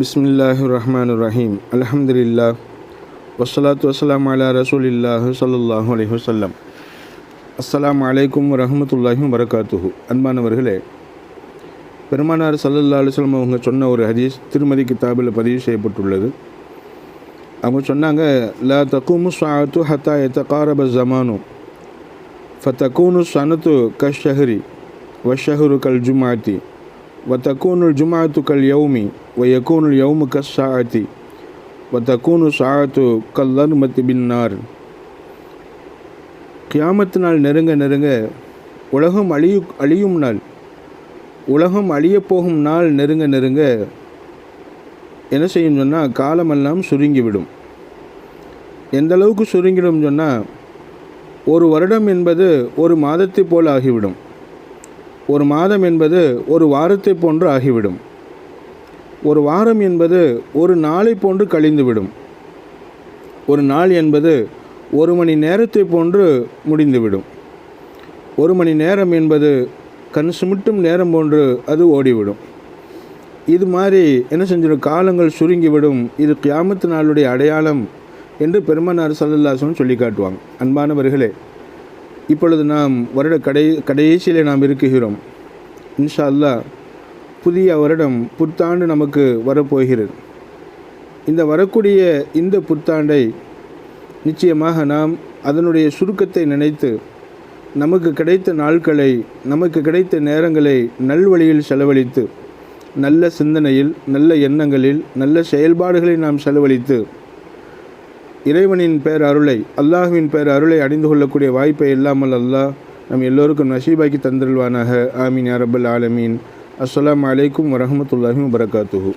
பிஸ்மில்லாஹு ரஹ்மான் ரஹீம் அலஹம்துல்லா வசலாத் வசலாம் அலா ரசூலில்லாஹ் சல்லாஹூ அலி வஸல்லம் அஸ்லாம் அலைக்கும் வரஹ்மத்துல்லாஹி வரகாத்துஹு அன்பானவர்களே பெருமானார் சல்லல்லா அலுவலம் அவங்க சொன்ன ஒரு ஹதீஸ் திருமதி கிதாபில் பதிவு செய்யப்பட்டுள்ளது. அவங்க சொன்னாங்க லா தகுமு சாத்து ஹத்தா எத்தகாரப ஜமானு ஃபத்தகூனு சனத்து கஷஹரி வஷஹரு கல் ஜுமாத்தி وتكون الجمعة كاليوم ويكون اليوم كالساعة وتكون الساعة كالظلمة بالنار கியாமத்து நாள் நெருங்க நெருங்க உலகம் அழியு அழியும் நாள் உலகம் அழியப் போகும் நாள் நெருங்க நெருங்க என்ன செய்யும் சொன்னால் காலமெல்லாம் சுருங்கிவிடும் எந்த அளவுக்கு சுருங்கிடும் சொன்னால் ஒரு வருடம் என்பது ஒரு மாதத்தை போல் ஆகிவிடும் ஒரு மாதம் என்பது ஒரு வாரத்தை போன்று ஆகிவிடும். ஒரு வாரம் என்பது ஒரு நாளை போன்று கழிந்துவிடும். ஒரு நாள் என்பது ஒரு மணி நேரத்தை போன்று முடிந்துவிடும். ஒரு மணி நேரம் என்பது கண் சுமிட்டும் நேரம் போன்று அது ஓடிவிடும். இது மாதிரி என்ன செஞ்சிடும்? காலங்கள் சுருங்கிவிடும். இது கியாமத்து நாளுடைய அடையாளம் என்று பெருமனார் சல்லல்லாசன் சொல்லி காட்டுவாங்க. அன்பானவர்களே இப்பொழுது நாம் வருட கடை கடைசியில் நாம் இருக்குகிறோம் இன்ஷா அல்லா புதிய வருடம் புத்தாண்டு நமக்கு வரப்போகிறது. இந்த வரக்கூடிய இந்த புத்தாண்டை நிச்சயமாக நாம் அதனுடைய சுருக்கத்தை நினைத்து நமக்கு கிடைத்த நாட்களை நமக்கு கிடைத்த நேரங்களை நல்வழியில் செலவழித்து நல்ல சிந்தனையில் நல்ல எண்ணங்களில் நல்ல செயல்பாடுகளை நாம் செலவழித்து இறைவனின் பேர் அருளை அல்லாஹுவின் பேர் அருளை அணிந்து கொள்ளக்கூடிய வாய்ப்பை இல்லாமல் அல்லாஹ் நம் எல்லோருக்கும் நஷீபாக்கி தந்திருவானாக ஆமீன் அரபுல் ஆலமீன். அஸ்லாம் அலைக்கும் வரமத்துல்லாஹி வபரகாத்துஹு.